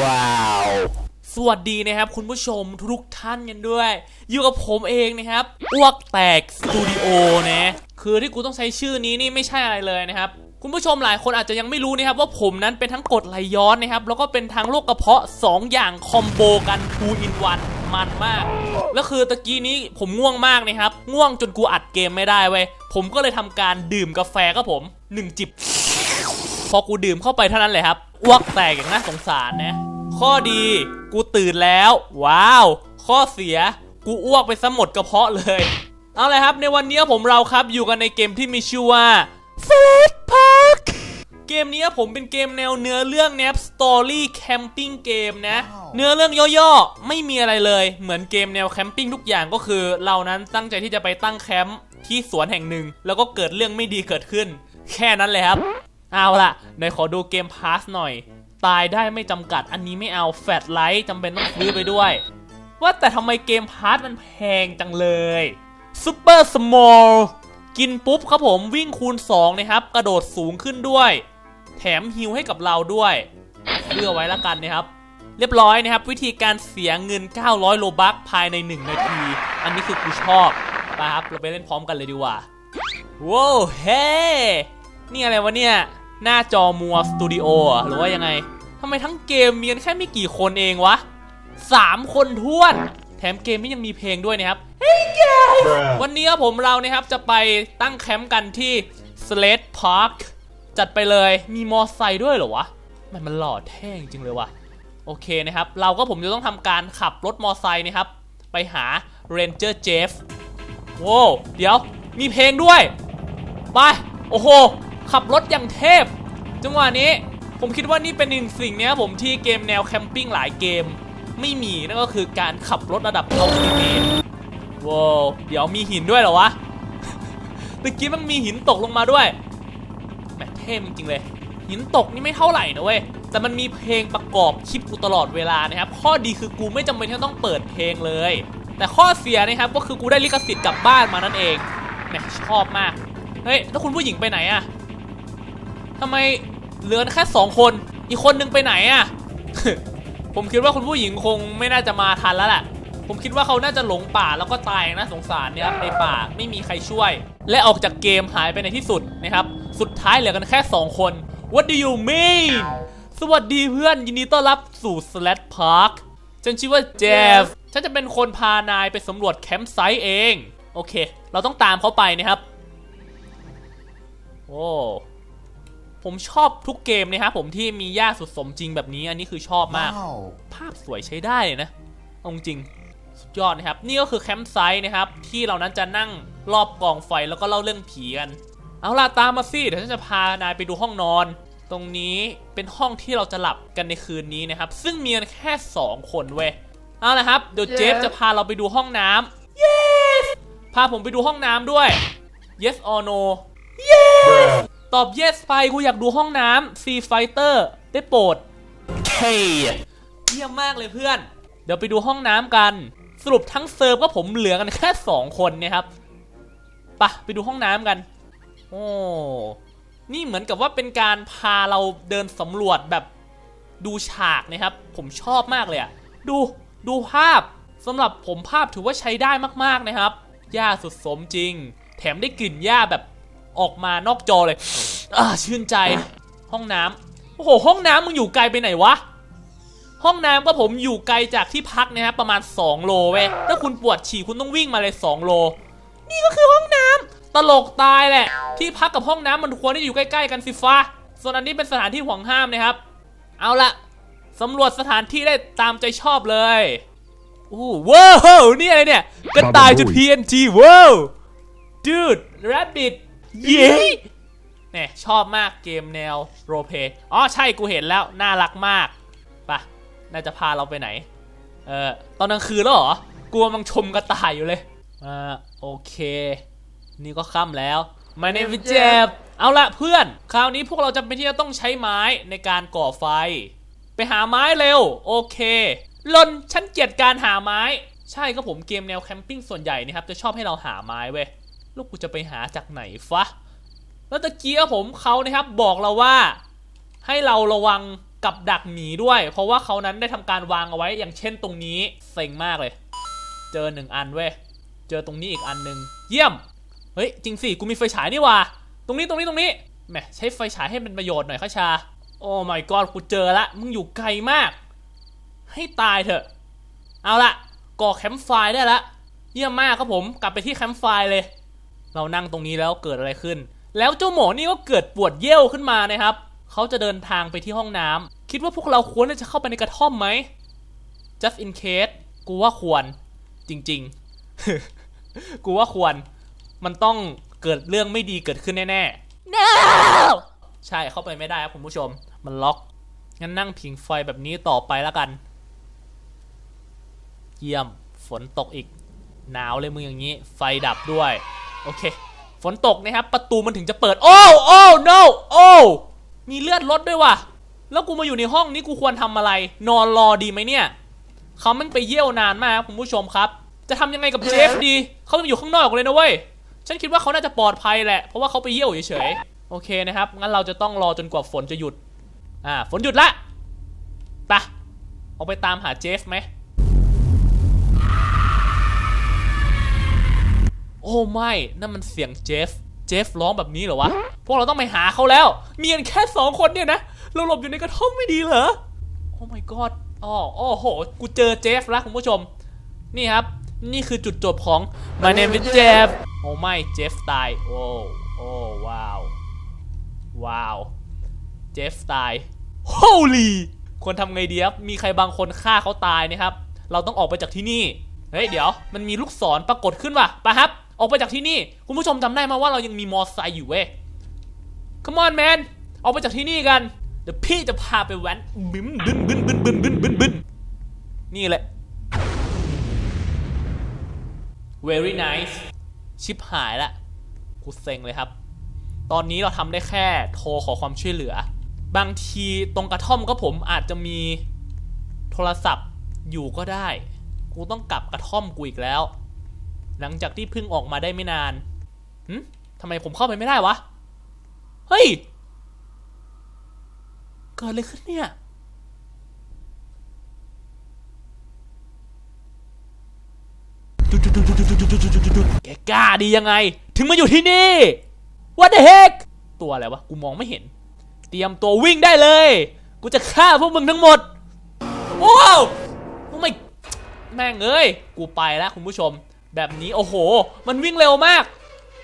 ว้าวสวัสดีนะครับคุณผู้ชมทุกท่านกันด้วย อยู่กับผมเองนะครับอ้วกแตกสตูดิโอนะคือที่กูต้องใช้ชื่อนี้นี่ไม่ใช่อะไรเลยนะครับคุณผู้ชมหลายคนอาจจะยังไม่รู้นะครับว่าผมนั้นเป็นทั้งกดไหลย้อนนะครับแล้วก็เป็นทั้งโรคกระเพาะ 2 อย่างคอมโบกัน2 in 1มันมาก แล้วคือตะกี้นี้ผมง่วงมากนะครับง่วงจนกูอัดเกมไม่ได้เว้ยผมก็เลยทำการดื่มกาแฟครับผมหนึ่งจิบ อกูดื่มเข้าไปเท่านั้นเลยครับอ้วกแตกอย่างน่าสงสารนะ ข้อดีกูตื่นแล้ว ว้าว ข้อเสียกูอ้วกไปซะหมดกระเพาะเลย เอาเลยครับในวันนี้ผมเราครับอยู่กันในเกมที่มีชื่อว่า f o o d Park เกมนี้ผมเป็นเกมแนวเนื้อเรื่องแนบสตอรี่แคมปิ้งเกมนะ เนื้อเรื่องย่อๆ ไม่มีอะไรเลย เหมือนเกมแนวแคมปิ้งทุกอย่างก็คือ เรานั้นตั้งใจที่จะไปตั้งแคมป์ที่สวนแห่งหนึ่ง แล้วก็เกิดเรื่องไม่ดีเกิดขึ้น แค่นั้นเลยครับ เอาล่ะในขอดูเกมพาสหน่อย ตายได้ไม่จำกัดอันนี้ไม่เอาแฟลชไลท์จำเป็นต้องซื้อไปด้วย ว่าแต่ทำไมเกมพาสมันแพงจังเลยซูเปอร์สมอลกินปุ๊บครับผมวิ่งคูณ 2 นะครับ กระโดดสูงขึ้นด้วย แถมฮิวให้กับเราด้วยเลือไว้ละกันนะครับ เรียบร้อยนะครับ วิธีการเสียเงิน 900 โลบัคภายใน 1 นาที อันนี้คือกูชอบไปครับเราไปเล่นพร้อมกันเลยดีกว่าว้าวเฮ้นี่อะไรวะเนี่ย หน้าจอมัวสตูดิโออะหรือว่ายังไงทำไมทั้งเกมมีกันแค่ไม่กี่คนเองวะสามคนท้วน แถมเกมนี้ยังมีเพลงด้วยนะครับ Hey guys วันนี้ครับผมเรานะครับจะไปตั้งแคมป์กันที่ Sled Park จัดไปเลยมีมอไซค์ด้วยเหรอวะ มันมันหล่อแท่งจริงเลยว่ะโอเคนะครับ เราก็ผมจะต้องทำการขับรถมอไซค์นะครับ ไปหา Ranger Jeff โว้วเดี๋ยวมีเพลงด้วย ไป โอ้โห ขับรถอย่างเทพ จังหวะนี้ผมคิดว่านี่เป็นหนึ่งสิ่งเนี้ยผมที่เกมแนวแคมปิ้งหลายเกม ไม่มีนั่นก็คือการขับรถระดับอัลติเมทว้าวเดี๋ยวมีหินด้วยเหรอวะตะกี้มันมีหินตกลงมาด้วยแหมเท่จริงเลย หินตกนี่ไม่เท่าไหร่นะเว้ยแต่มันมีเพลงประกอบคลิปกูตลอดเวลานะครับ ข้อดีคือกูไม่จำเป็นที่ต้องเปิดเพลงเลย แต่ข้อเสียนะครับก็คือกูได้ลิขสิทธิ์กลับบ้านมานั่นเองแหมชอบมากเฮ้ยแล้วคุณผู้หญิงไปไหนอะำไมเหลือแค่สองคน อีกคนนึงไปไหนอะผมคิดว่าคุณผู้หญิงคงไม่น่าจะมาทันแล้วแหละ ผมคิดว่าเขาน่าจะหลงป่าแล้วก็ตายนะสงสารเนี่ยครับในป่าไม่มีใครช่วย และออกจากเกมหายไปในที่สุดนะครับ สุดท้ายเหลือกันแค่ 2 คน What do you mean สวัสดีเพื่อนยินดีต้อนรับสู่ Sled Park ฉันชื่อว่าเจฟฉันจะเป็นคนพานายไปสำรวจแคมป์ไซต์เอง โอเค เราต้องตามเขาไปนะครับ โอ้ ผมชอบทุกเกมนะครับผมที่มีย่าสุดสมจริงแบบนี้ อันนี้คือชอบมาก ภาพสวยใช้ได้เลยนะเอาจริงสุดยอดนะครับ นี่ก็คือแคมป์ไซต์นะครับ ที่เรานั้นจะนั่งรอบกองไฟแล้วก็เล่าเรื่องผีกัน เอาล่ะตามมาสิเดี๋ยวฉันจะพานายไปดูห้องนอน ตรงนี้เป็นห้องที่เราจะหลับกันในคืนนี้นะครับ ซึ่งมีกันแค่ 2 คนเว้ยเอาละครับเดี๋ยวเจฟ Yes จะพาเราไปดูห้องน้ำ yes พาผมไปดูห้องน้ำด้วย yes or no ตอบ yes ไปกูอยากดูห้องน้ำ C Fighter ได้โปรดเฮ้ยเยี่ยมมากเลยเพื่อน เดี๋ยวไปดูห้องน้ำกัน สรุปทั้งเซิร์ฟก็ผมเหลือกันแค่2คนเนี่ยครับไปะไปดูห้องน้ำกัน โอ้ นี่เหมือนกับว่าเป็นการพาเราเดินสำรวจแบบดูฉากนะครับ ผมชอบมากเลยอะดูดูภาพสำหรับผมภาพถือว่าใช้ได้มากๆนะครับหญ้าสุดสมจริง แถมได้กลิ่นหญ้าแบบ ออกมานอกจอเลยอ่าชื่นใจห้องน้ำโอ้โห ห้องน้ำมึงอยู่ไกลไปไหนวะ ห้องน้ำก็ผมอยู่ไกลจากที่พักนะครับประมาณ 2 โลเว้ยถ้าคุณปวดฉี่คุณต้องวิ่งมาเลย 2 โล นี่ก็คือห้องน้ำตลกตายแหละ ที่พักกับห้องน้ำมันควรที่จะอยู่ใกล้ๆกันสิฟ้าส่วนอันนี้เป็นสถานที่ห่วงห้ามนะครับ เอาละสำรวจสถานที่ได้ตามใจชอบเลยอู้ว้าวนี่อะไรเนี่ย กระต่ายจุด TNT ว้าว dude rabbit เย้เนี่ยชอบมากเกมแนวโรเพอ๋อใช่กูเห็นแล้ว น่ารักมากไปะน่าจะพาเราไปไหน เออตอนกลางคืนแล้วเหรอกลัวมังชมกระต่ายอยู่เลย อ่า โอเค นี่ก็ค่ำแล้ว My name is Jeff เอาละเพื่อน คราวนี้พวกเราจำเป็นที่จะต้องใช้ไม้ในการก่อไฟ ไปหาไม้เร็ว โอเคลนฉันเกลียดการหาไม้ ใช่ก็ผมเกมแนวแคมปิ้งส่วนใหญ่นะครับจะชอบให้เราหาไม้เว้ย ลูกกูจะไปหาจากไหนฟะ แล้วตะเกี้ผมเขานะครับบอกเราว่า ให้เราระวังกับดักหมีด้วย เพราะว่าเขานั้นได้ทำการวางเอาไว้อย่างเช่นตรงนี้เซ็งมากเลย เจอหนึ่งอันเว้ย เจอตรงนี้อีกอันหนึ่งเยี่ยม เฮ้ยจริงสิกูมีไฟฉายนี่ว่า ตรงนี้ตรงนี้ตรงนี้แหมใช้ไฟฉายให้เป็นประโยชน์หน่อยข้าชา โอ้ my god กูเจอละ มึงอยู่ไกลมาก ให้ตายเถอะ เอาละก่อแคมป์ไฟได้ละ เยี่ยมมากครับผม กลับไปที่แคมป์ไฟเลย เรานั่งตรงนี้แล้วเกิดอะไรขึ้น แล้วเจ้าหมอนี่ก็เกิดปวดเยี่ยวขึ้นมานะครับเขาจะเดินทางไปที่ห้องน้ำคิดว่าพวกเราควรจะเข้าไปในกระท่อมไหม just in case กูว่าควรจริงๆ กูว่าควร มันต้องเกิดเรื่องไม่ดีเกิดขึ้นแน่ๆ no! ใช่เข้าไปไม่ได้ครับคุณผู้ชม มันล็อก งั้นนั่งผิงไฟแบบนี้ต่อไปแล้วกัน เยี่ยม ฝนตกอีก หนาวเลยมึงอย่างนี้ ไฟดับด้วย โอเค ฝนตกนะครับ ประตูมันถึงจะเปิด โอ้โอ้ no โอ้ มีเลือดลดด้วยว่ะ แล้วกูมาอยู่ในห้องนี้กูควรทำอะไร นอนรอดีไหมเนี่ย เขามันไปเยี่ยวนานมากครับคุณผู้ชมครับ จะทำยังไงกับเจฟดี เขายังอยู่ข้างนอกเลยนะเว้ย ฉันคิดว่าเขาน่าจะปลอดภัยแหละ เพราะว่าเขาไปเยี่ยวเฉยๆ โอเคนะครับ งั้นเราจะต้องรอจนกว่าฝนจะหยุด อ่า ฝนหยุดละไปะออกไปตามหาเจฟไหม โอ้ไม่ นั่นมันเสียงเจฟ เจฟร้องแบบนี้เหรอวะ พวกเราต้องไปหาเขาแล้ว มีกันแค่สองคนเนี่ยนะ เราหลบอยู่ในกระท่อมไม่ดีเหรอ โอ้ my god อ๋อโอ้โห กูเจอเจฟแล้วคุณผู้ชม นี่ครับ นี่คือจุดจบของ My name is Jeff โอ้ไม่ เจฟตาย โอ้ โอ้ ว้าว ว้าว เจฟตาย Holy ควรทำไงดีครับ มีใครบางคนฆ่าเขาตายนะครับ เราต้องออกไปจากที่นี่ เฮ้ย เดี๋ยว มันมีลูกศรปรากฏขึ้นว่ะไปครับ ออกไปจากที่นี่ คุณผู้ชมจำได้ไหมาว่าเรายังมีมอไซค์อยู่เว้ย Come on man ออกไปจากที่นี่กัน เดี๋ยวพี่จะพาไปแว้นบึ้มบึ้นบึ้นบึ้นบึ้นบึ้นบึ้นบึ้นนี่แหละ very nice ชิปหายละกูเซ็งเลยครับ ตอนนี้เราทำได้แค่โทรขอความช่วยเหลือ บางทีตรงกระท่อมก็ผมอาจจะมีโทรศัพท์อยู่ก็ได้ กูต้องกลับกระท่อมกูอีกแล้ว หลังจากที่เพิ่งออกมาได้ไม่นานหึทำไมผมเข้าไปไม่ได้วะ เฮ้ย เกิดอะไรขึ้นเนี่ย แกกล้าดียังไง ถึงมาอยู่ที่นี่ What the heck ตัวอะไรวะ กูมองไม่เห็น เตรียมตัววิ่งได้เลย กูจะฆ่าพวกมึงทั้งหมด โอ้โอ้ไม่ แม่งเอ้ย กูไปแล้วคุณผู้ชม แบบนี้โอ้โห มันวิ่งเร็วมาก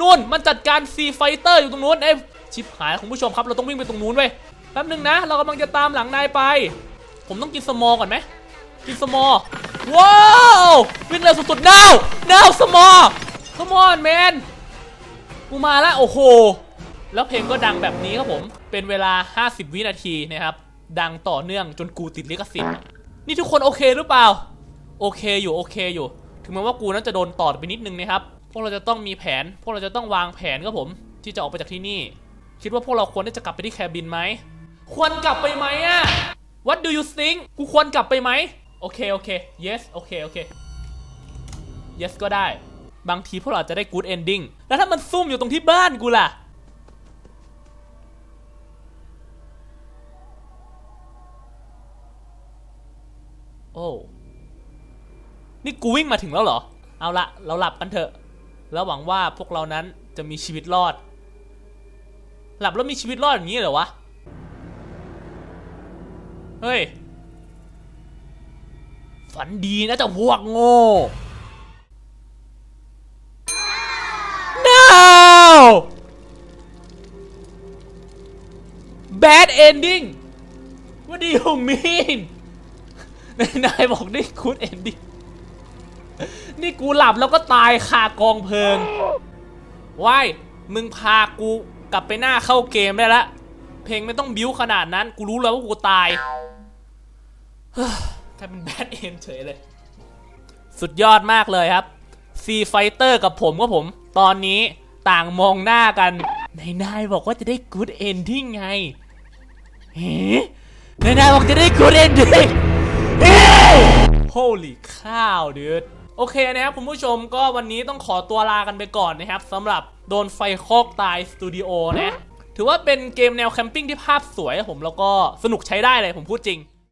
นู่นมันจัดการซีไฟเตอร์อยู่ตรงนู้นเอ้ชิบหายคุณผู้ชมครับเราต้องวิ่งไปตรงนู้นเว้ยแป๊บหนึงนะ เรากำลังจะตามหลังนายไป ผมต้องกินสมอก่อนไหมกินสมอว้าววิ่งเร็วสุดๆ now now สมอ come on man กูมาล้วโอ้โห แล้วเพลงก็ดังแบบนี้ครับผม เป็นเวลา 50 วินาทีนะครับ ดังต่อเนื่องจนกูติดลิขสิทธิ์ นี่ทุกคนโอเคหรือเปล่า โอเคอยู่โอเคอยู่ ถึงแม้ว่ากูนั้นจะโดนตอดไปนิดนึงนะครับ พวกเราจะต้องมีแผน พวกเราจะต้องวางแผนครับผมที่จะออกไปจากที่นี่ คิดว่าพวกเราควรที่จะกลับไปที่แคบินไหม ควรกลับไปไหมอะ What do you think กูควรกลับไปไหม โอเค โอเค yes โอเค โอเค yes ก็ได้ บางทีพวกเราจจะได้ good ending แล้วถ้ามันซุ่มอยู่ตรงที่บ้านกูล่ะ โอ้ นี่กูวิ่งมาถึงแล้วเหรอ เอาละเราหลับกันเถอะ แล้วหวังว่าพวกเรานั้นจะมีชีวิตรอด หลับแล้วมีชีวิตรอดอย่างนี้เหรอวะ เฮ้ย ฝันดีนะเจ้าพวกโง่ no bad ending what do you mean นายบอกนี่ good ending นี่กูหลับแล้วก็ตายคากองเพลิงว้ายมึงพากูกลับไปหน้าเข้าเกมได้ละ เพลงไม่ต้องบิ้วขนาดนั้น กูรู้แล้วว่ากูตายกลายเป็นแบดเอ็นเฉยเลย สุดยอดมากเลยครับซีไฟเตอร์กับผมก็ผม ตอนนี้ต่างมองหน้ากันนายนายบอกว่าจะได้ good ending ไงเฮ้นายนายบอกจะได้ good ending เฮ้ Holy ข้าวเดือด โอเคนะครับคุณผู้ชมก็วันนี้ต้องขอตัวลากันไปก่อนนะครับสำหรับโดนไฟคอกตายสตูดิโอนะ ถือว่าเป็นเกมแนวแคมปิ้งที่ภาพสวยผมแล้วก็สนุกใช้ได้เลยผมพูดจริง